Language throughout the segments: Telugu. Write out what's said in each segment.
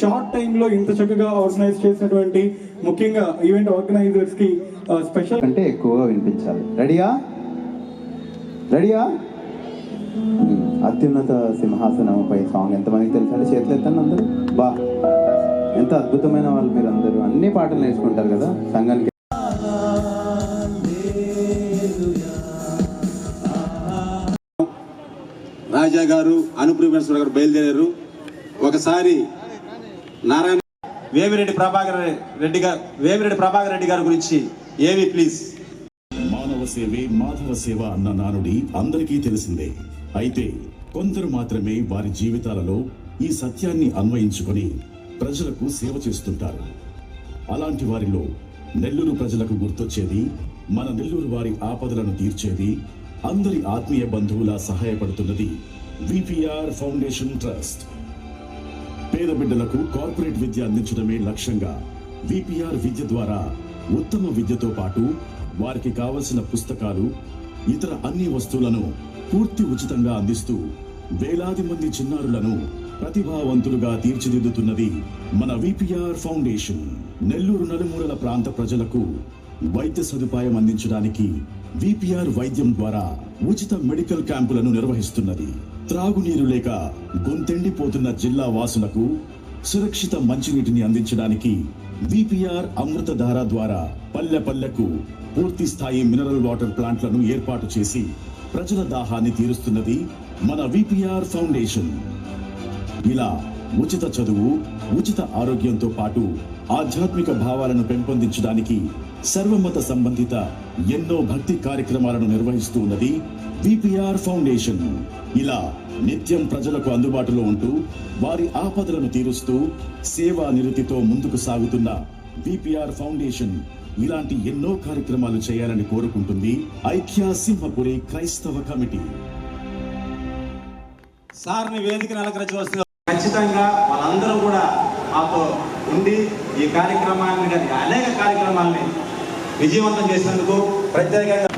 షార్ట్ టైంలో ఇంత చక్కగా ఆర్గనైజ్ చేసినటువంటి ముఖ్యంగా ఈవెంట్ ఆర్గనైజర్స్కి స్పెషల్ కంటే ఎక్కువగా వినిపించాలి. రెడీయా? రెడీయా. అత్యున్నత సింహాసనంపై సాంగ్ ఎంతమందికి తెలుసండి? చేతులు ఎత్తండి అందరూ. బా ఎంత అద్భుతమైన వాళ్ళు మీరు అందరూ అన్ని పాటలు నేర్చుకుంటారు కదా సంఘానికి. రాజా గారు అనుప్రమేశ్వర గారు బయలుదేరారు. ఒకసారి నారాయణ వేమిరెడ్డి ప్రభాకర్ రెడ్డి గారు వేమిరెడ్డి ప్రభాకర్ రెడ్డి గారి గురించి ఏవి ప్లీజ్. మానవ సేవే మాధవ సేవ అన్న నానుడి అందరికీ తెలిసిందే. అయితే కొందరు మాత్రమే వారి జీవితాలలో ఈ సత్యాన్ని అన్వయించుకొని ప్రజలకు సేవ చేస్తుంటారు. అలాంటి వారిలో నెల్లూరు ప్రజలకు గుర్తొచ్చేది మన నెల్లూరు వారి ఆపదలను తీర్చేది అందరి ఆత్మీయ బంధువులా సహాయపడుతున్నది విపిఆర్ ఫౌండేషన్ ట్రస్ట్. పేద బిడ్డలకు కార్పొరేట్ విద్య అందించడమే లక్ష్యంగా విపిఆర్ విద్య ద్వారా ఉత్తమ విద్యతో పాటు వారికి కావలసిన పుస్తకాలు ఇతర అన్ని వస్తువులను పూర్తి ఉచితంగా అందిస్తూ వేలాది మంది చిన్నారులను ప్రతిభావంతులుగా తీర్చిదిద్దుతున్నది మన విపిఆర్ ఫౌండేషన్. నెల్లూరు నలుమూలల ప్రాంత ప్రజలకు వైద్య సదుపాయం అందించడానికి విపిఆర్ వైద్యం ద్వారా ఉచిత మెడికల్ క్యాంపులను నిర్వహిస్తున్నది. త్రాగునీరు లేక గొంతెండిపోతున్న జిల్లా వాసులకు సురక్షిత మంచినీటిని అందించడానికి విపిఆర్ అమృతధార ద్వారా పల్లె పల్లెకు పూర్తి స్థాయి మినరల్ వాటర్ ప్లాంట్లను ఏర్పాటు చేసి ప్రజల దాహాన్ని తీరుస్తున్నది మన విపిఆర్ ఫౌండేషన్. ఇలా ఉచిత చదువు ఉచిత ఆరోగ్యంతో పాటు ఆధ్యాత్మిక భావాలను పెంపొందించడానికి సర్వమత సంబంధిత ఎన్నో భక్తి కార్యక్రమాలను నిర్వహిస్తూ ఉన్నది బీపీఆర్ ఫౌండేషన్. ఇలా నిత్యం ప్రజలకు అందుబాటులో ఉంటూ వారి ఆపదలను తీరుస్తూ సేవా నిరుతితో ముందుకు సాగుతున్న బీపీఆర్ ఫౌండేషన్ ఇలాంటి ఎన్నో కార్యక్రమాలు చేయాలని కోరుకుంటుంది ఐక్య సింహపురి క్రైస్తవ కమిటీ. సార్ని వేదికను అలంకరించవలసిన ఖచ్చితంగా వాళ్ళందరూ కూడా మాతో ఉండి ఈ కార్యక్రమాన్ని కానీ అనేక కార్యక్రమాల్ని విజయవంతం చేసినందుకు ప్రత్యేకంగా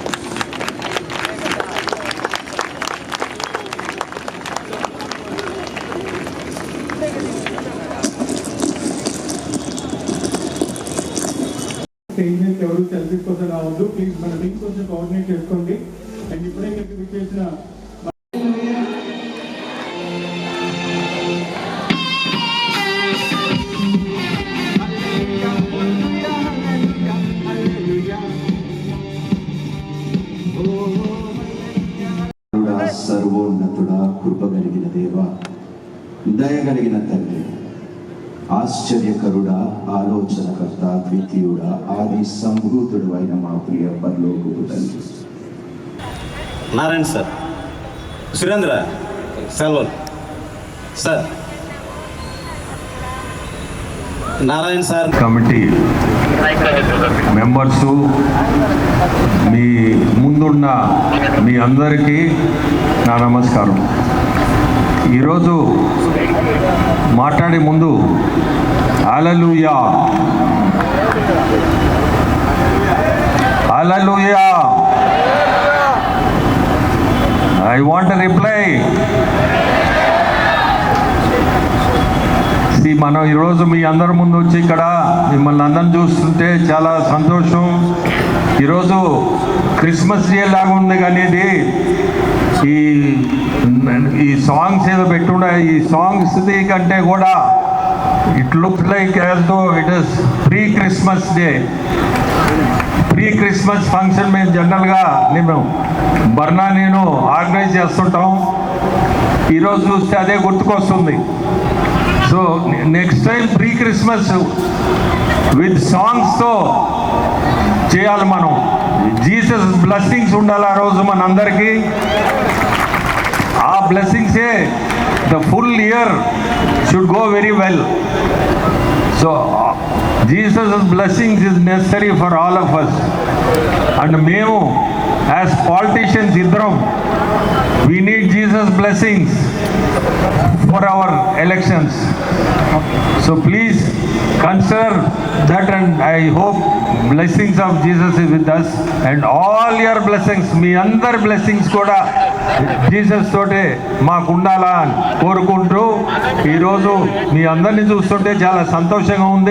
స్టేజ్ ఎవరు తెలిసిపోతే రావద్దు ప్లీజ్ మన టీం కొంచెం కోఆర్డినేట్ చేసుకోండి. అండ్ ఇప్పుడే మీకు విచ్చేసిన దయగలిగిన తండ్రి ఆశ్చర్యకరుడా ఆలోచనకర్త ద్వితీయుడా ఆది సంభూతుడు అయిన మా ప్రియ పరలోకపు తండ్రి. Narayana sir. Surendra Selvan sir. Narayana sir. Committee members మీ ముందున్న మీ అందరికీ నా నమస్కారం. ఈరోజు మాట్లాడే ముందు hallelujah hallelujah I want reply C మనం ఈరోజు మీ అందరి ముందు వచ్చి ఇక్కడ మిమ్మల్ని అందరిని చూస్తుంటే చాలా సంతోషం. ఈరోజు క్రిస్మస్ డే లాగా ఉంది కానీ ఇది ఈ ఈ సాంగ్స్ ఏదో పెట్టుండే ఈ సాంగ్స్ కంటే కూడా it look like as though it is pre Christmas day pre Christmas function మేము జనరల్గా మేము బర్నా నేను ఆర్గనైజ్ చేస్తుంటాం. ఈరోజు చూస్తే అదే గుర్తుకొస్తుంది. So next time pre Christmas with సాంగ్స్తో చేయాలి మనం. జీసస్ బ్లెస్సింగ్స్ ఉండాలి ఆ రోజు మనందరికీ. ఆ బ్లెస్సింగ్సే the full year should go very well. So Jesus blessings is necessary for all of us and మేము యాజ్ పాలిటీషియన్స్ ఇద్దరం we need Jesus blessings for our elections. So please consider that and I hope blessings of Jesus is with us and all your blessings, మీ అందరి blessings కూడా జీసస్ తోటే మాకు ఉండాలా అని కోరుకుంటూ ఈరోజు మీ అందరినీ చూస్తుంటే చాలా సంతోషంగా ఉంది